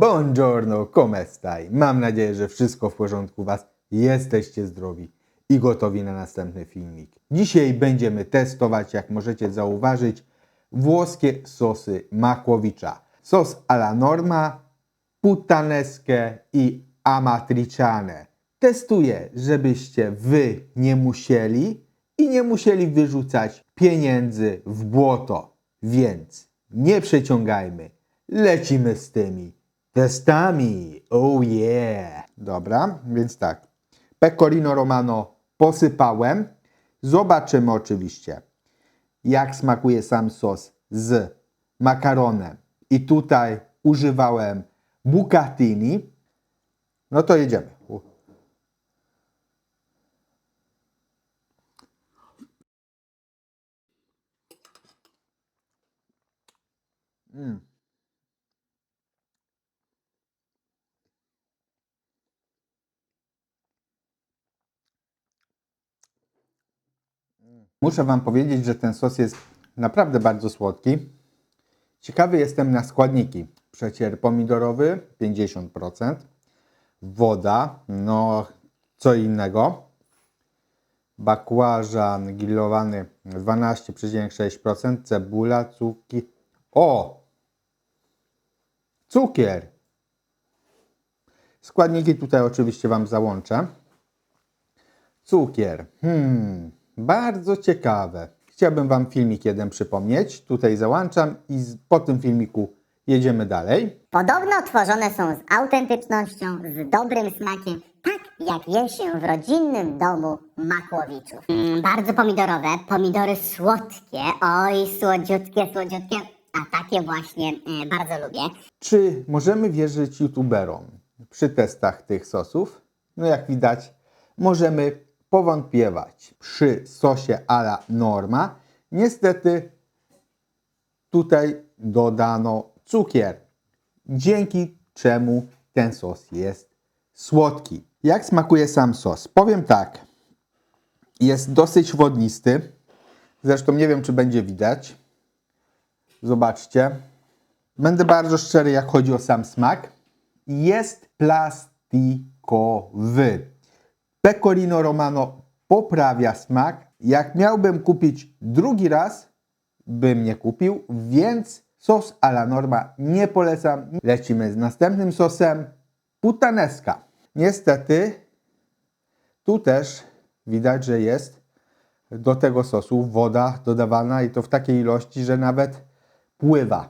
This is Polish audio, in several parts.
Buongiorno, come stai? Mam nadzieję, że wszystko w porządku Was, jesteście zdrowi i gotowi na następny filmik. Dzisiaj będziemy testować, jak możecie zauważyć, włoskie sosy Makłowicza. Sos alla norma, puttanesque i amatriciane. Testuję, żebyście Wy nie musieli i nie musieli wyrzucać pieniędzy w błoto. Więc nie przeciągajmy. Lecimy z tymi testami. Oh yeah. Dobra, więc tak. Pecorino Romano posypałem. Zobaczymy oczywiście, jak smakuje sam sos z makaronem. I tutaj używałem bucatini. No to jedziemy. Mm. Muszę Wam powiedzieć, że ten sos jest naprawdę bardzo słodki. Ciekawy jestem na składniki. Przecier pomidorowy 50%, woda, no co innego. Bakłażan grillowany 12,6%, cebula, cuki. O! Cukier! Składniki tutaj oczywiście Wam załączę. Cukier. Hmm, bardzo ciekawe. Chciałbym Wam filmik jeden przypomnieć. Tutaj załączam i po tym filmiku jedziemy dalej. Podobno tworzone są z autentycznością, z dobrym smakiem, tak jak je się w rodzinnym domu Makłowiczów. Mm, bardzo pomidorowe, pomidory słodkie, oj słodziutkie, słodziutkie, a takie właśnie e, bardzo lubię. Czy możemy wierzyć youtuberom przy testach tych sosów? No jak widać, możemy powątpiewać przy sosie ala norma. Niestety tutaj dodano cukier, dzięki czemu ten sos jest słodki. Jak smakuje sam sos? Powiem tak, jest dosyć wodnisty. Zresztą nie wiem, czy będzie widać. Zobaczcie. Będę bardzo szczery, jak chodzi o sam smak. Jest plastikowy. Pecorino Romano poprawia smak. Jak miałbym kupić drugi raz, bym nie kupił, więc sos alla norma nie polecam. Lecimy z następnym sosem. Puttanesca. Niestety, tu też widać, że jest do tego sosu woda dodawana i to w takiej ilości, że nawet pływa.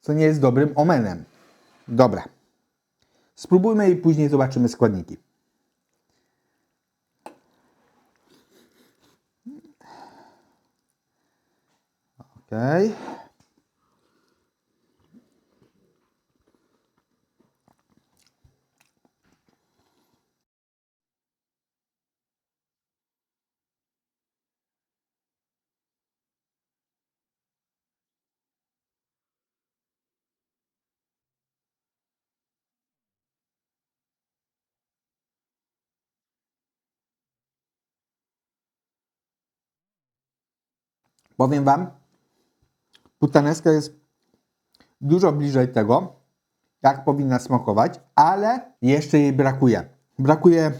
Co nie jest dobrym omenem. Dobra. Spróbujmy i później zobaczymy składniki. Okej. Powiem Wam, putaneska jest dużo bliżej tego, jak powinna smakować, ale jeszcze jej brakuje. Brakuje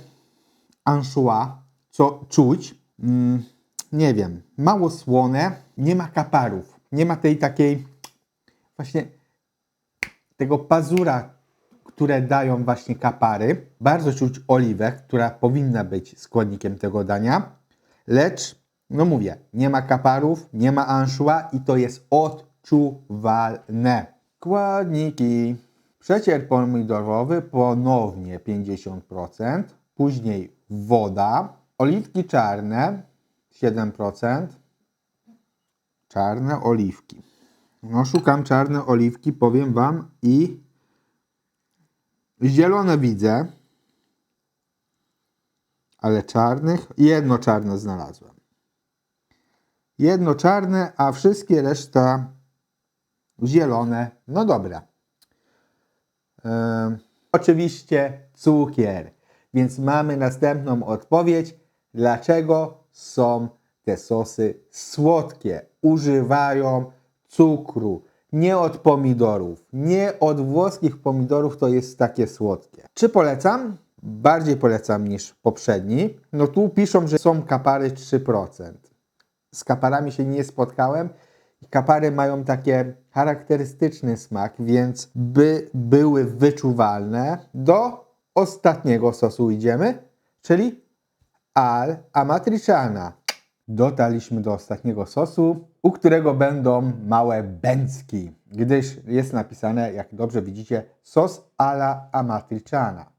anchois, co czuć. Mm, nie wiem, mało słone, nie ma kaparów, nie ma tej takiej właśnie tego pazura, które dają właśnie kapary. Bardzo czuć oliwę, która powinna być składnikiem tego dania, lecz, no mówię, nie ma kaparów, nie ma anchois i to jest odczuwalne. Składniki. Przecier pomidorowy ponownie 50%, później woda, oliwki czarne 7%, czarne oliwki. No szukam czarne oliwki, powiem Wam i zielone widzę, ale czarnych, jedno czarne znalazłem. Jedno czarne, a wszystkie reszta zielone. No dobra. Em, oczywiście cukier. Więc mamy następną odpowiedź, dlaczego są te sosy słodkie. Używają cukru. Nie od pomidorów. Nie od włoskich pomidorów to jest takie słodkie. Czy polecam? Bardziej polecam niż poprzedni. No tu piszą, że są kapary 3%. Z kaparami się nie spotkałem. Kapary mają takie charakterystyczny smak, więc by były wyczuwalne, do ostatniego sosu idziemy, czyli al amatriciana. Dotarliśmy do ostatniego sosu, u którego będą małe bęcki, gdyż jest napisane, jak dobrze widzicie, sos alla amatriciana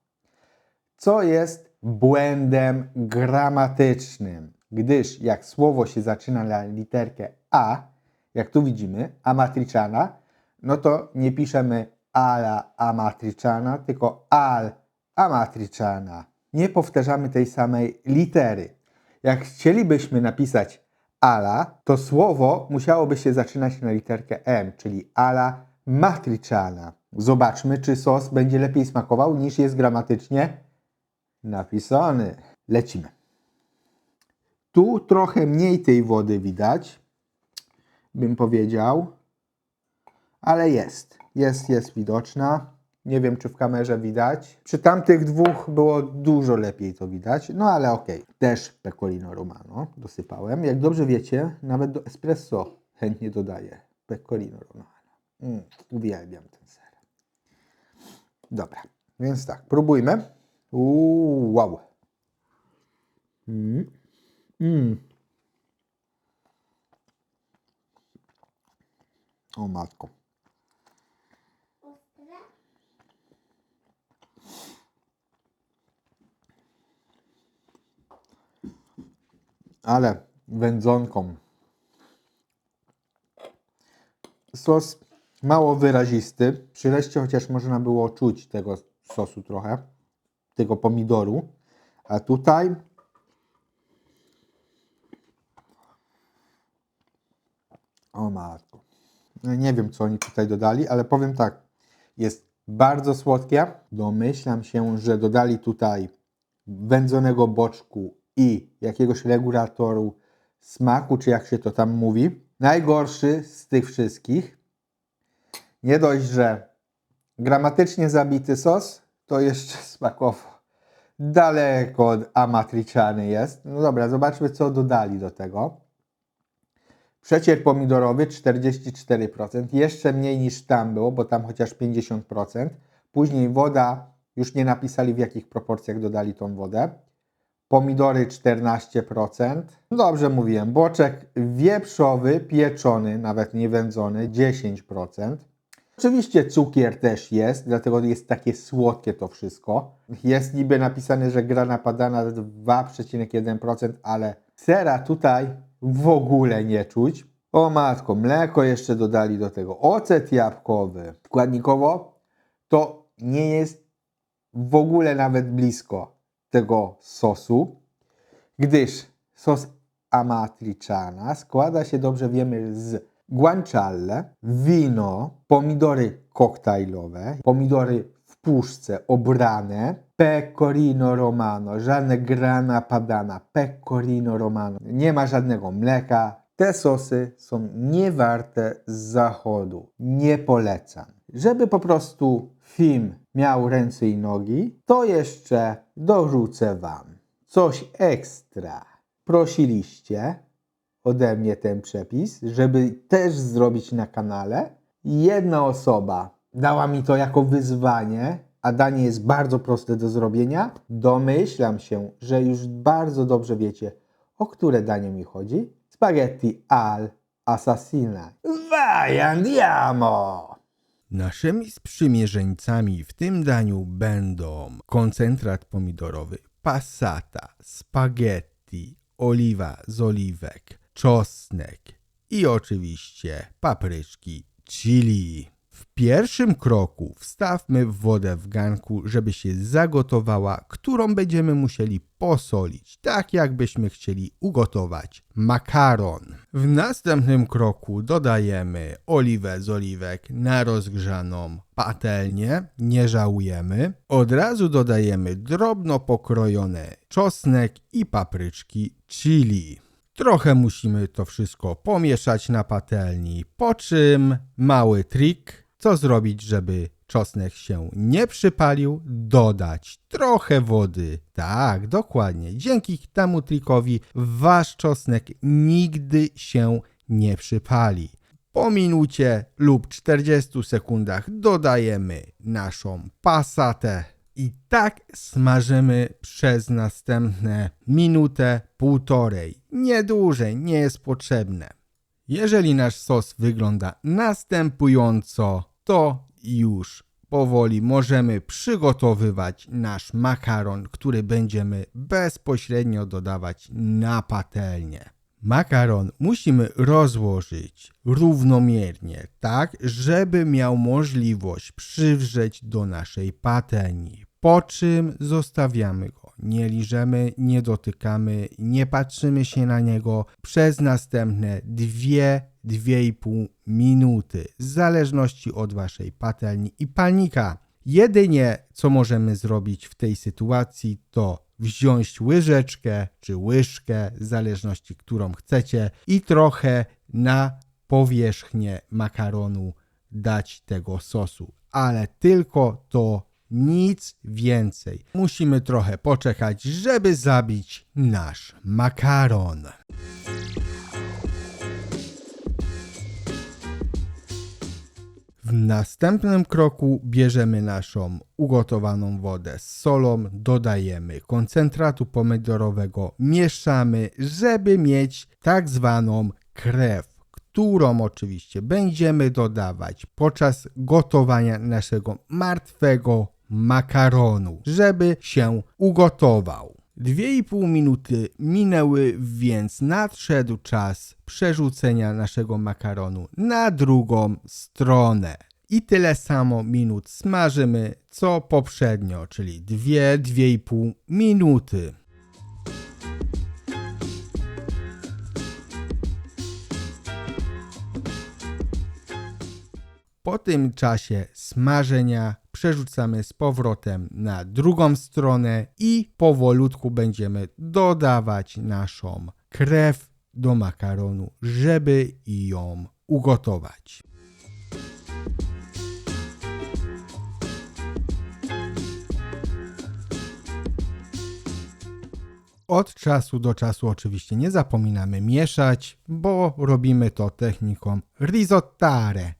co jest błędem gramatycznym, gdyż jak słowo się zaczyna na literkę A, jak tu widzimy, amatriciana, no to nie piszemy ala amatriciana, tylko al amatriciana. Nie powtarzamy tej samej litery. Jak chcielibyśmy napisać ala, to słowo musiałoby się zaczynać na literkę M, czyli ala matriciana. Zobaczmy, czy sos będzie lepiej smakował niż jest gramatycznie napisany. Lecimy. Tu trochę mniej tej wody widać, bym powiedział, ale jest. Jest, jest widoczna. Nie wiem, czy w kamerze widać. Przy tamtych dwóch było dużo lepiej to widać, no ale okej. Też pecorino romano dosypałem. Jak dobrze wiecie, nawet do espresso chętnie dodaję pecorino romano. Mm, uwielbiam ten ser. Dobra, więc tak, próbujmy. Uuu, wow. Mm. Mm. O matko. Ale wędzonką. Sos mało wyrazisty. Przy reszcie chociaż można było czuć tego sosu trochę tego pomidoru. A tutaj matko. No nie wiem, co oni tutaj dodali, ale powiem tak. Jest bardzo słodkie. Domyślam się, że dodali tutaj wędzonego boczku i jakiegoś regulatoru smaku, czy jak się to tam mówi. Najgorszy z tych wszystkich. Nie dość, że gramatycznie zabity sos, to jeszcze smakowo daleko od amatriciany jest. No dobra, zobaczmy co dodali do tego. Przecier pomidorowy 44%, jeszcze mniej niż tam było, bo tam chociaż 50%. Później woda, już nie napisali w jakich proporcjach dodali tą wodę. Pomidory 14%. No Dobrze mówiłem, boczek wieprzowy, pieczony, nawet nie wędzony 10%. Oczywiście cukier też jest, dlatego jest takie słodkie to wszystko. Jest niby napisane, że grana padana 2,1%, ale sera tutaj w ogóle nie czuć. O matko, mleko jeszcze dodali do tego. Ocet jabłkowy. Składnikowo to nie jest w ogóle nawet blisko tego sosu, gdyż sos amatriciana składa się, dobrze wiemy, z guanciale, wino, pomidory koktajlowe, pomidory w puszce obrane, pecorino romano, żadne grana padana, pecorino romano. Nie ma żadnego mleka. Te sosy są niewarte zachodu. Nie polecam. Żeby po prostu film miał ręce i nogi, to jeszcze dorzucę Wam coś ekstra. Prosiliście ode mnie ten przepis, żeby też zrobić na kanale. Jedna osoba dała mi to jako wyzwanie, a danie jest bardzo proste do zrobienia. Domyślam się, że już bardzo dobrze wiecie, o które danie mi chodzi. Spaghetti al assassina. Vai andiamo! Naszymi sprzymierzeńcami w tym daniu będą koncentrat pomidorowy, passata, spaghetti, oliwa z oliwek, czosnek i oczywiście papryczki chili. W pierwszym kroku wstawmy wodę w garnku, żeby się zagotowała, którą będziemy musieli posolić, tak jakbyśmy chcieli ugotować makaron. W następnym kroku dodajemy oliwę z oliwek na rozgrzaną patelnię, nie żałujemy. Od razu dodajemy drobno pokrojony czosnek i papryczki chili. Trochę musimy to wszystko pomieszać na patelni, po czym mały trik, co zrobić, żeby czosnek się nie przypalił, dodać trochę wody. Tak, dokładnie. Dzięki temu trikowi wasz czosnek nigdy się nie przypali. Po minucie lub 40 sekundach dodajemy naszą pasatę i tak smażymy przez następne minutę, półtorej. Nie dłużej, nie jest potrzebne. Jeżeli nasz sos wygląda następująco, to już powoli możemy przygotowywać nasz makaron, który będziemy bezpośrednio dodawać na patelnię. Makaron musimy rozłożyć równomiernie, tak żeby miał możliwość przywrzeć do naszej patelni. Po czym zostawiamy go. Nie liżemy, nie dotykamy, nie patrzymy się na niego przez następne 2-2,5 minuty, w zależności od waszej patelni i palnika. Jedynie co możemy zrobić w tej sytuacji to wziąć łyżeczkę czy łyżkę, w zależności którą chcecie, i trochę na powierzchnię makaronu dać tego sosu. Ale tylko to nic więcej. Musimy trochę poczekać, żeby zabić nasz makaron. W następnym kroku bierzemy naszą ugotowaną wodę z solą, dodajemy koncentratu pomidorowego, mieszamy, żeby mieć tak zwaną krew, którą oczywiście będziemy dodawać podczas gotowania naszego martwego makaronu, żeby się ugotował. Dwie i pół minuty minęły, więc nadszedł czas przerzucenia naszego makaronu na drugą stronę. I tyle samo minut smażymy co poprzednio, czyli dwie, dwie i pół minuty. Po tym czasie smażenia przerzucamy z powrotem na drugą stronę i powolutku będziemy dodawać naszą krew do makaronu, żeby ją ugotować. Od czasu do czasu oczywiście nie zapominamy mieszać, bo robimy to techniką risottare.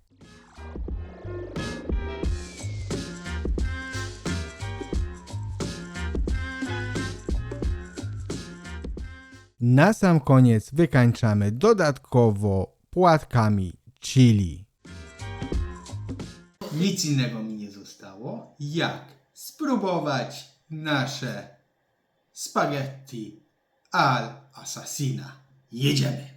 Na sam koniec wykańczamy dodatkowo płatkami chili. Nic innego mi nie zostało, jak spróbować nasze spaghetti al assassina. Jedziemy!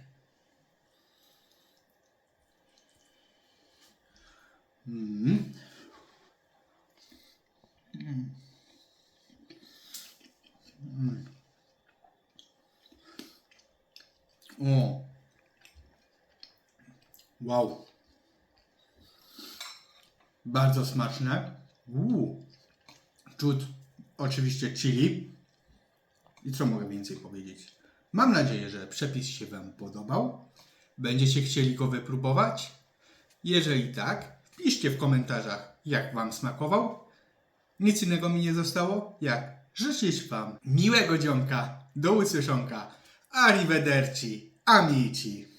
Mm. O. Wow. Bardzo smaczne. Uuu. Czuć oczywiście chili. I co mogę więcej powiedzieć? Mam nadzieję, że przepis się Wam podobał. Będziecie chcieli go wypróbować? Jeżeli tak, piszcie w komentarzach, jak Wam smakował. Nic innego mi nie zostało, jak życzyć Wam miłego dzionka. Do usłyszonka. Arrivederci, amici.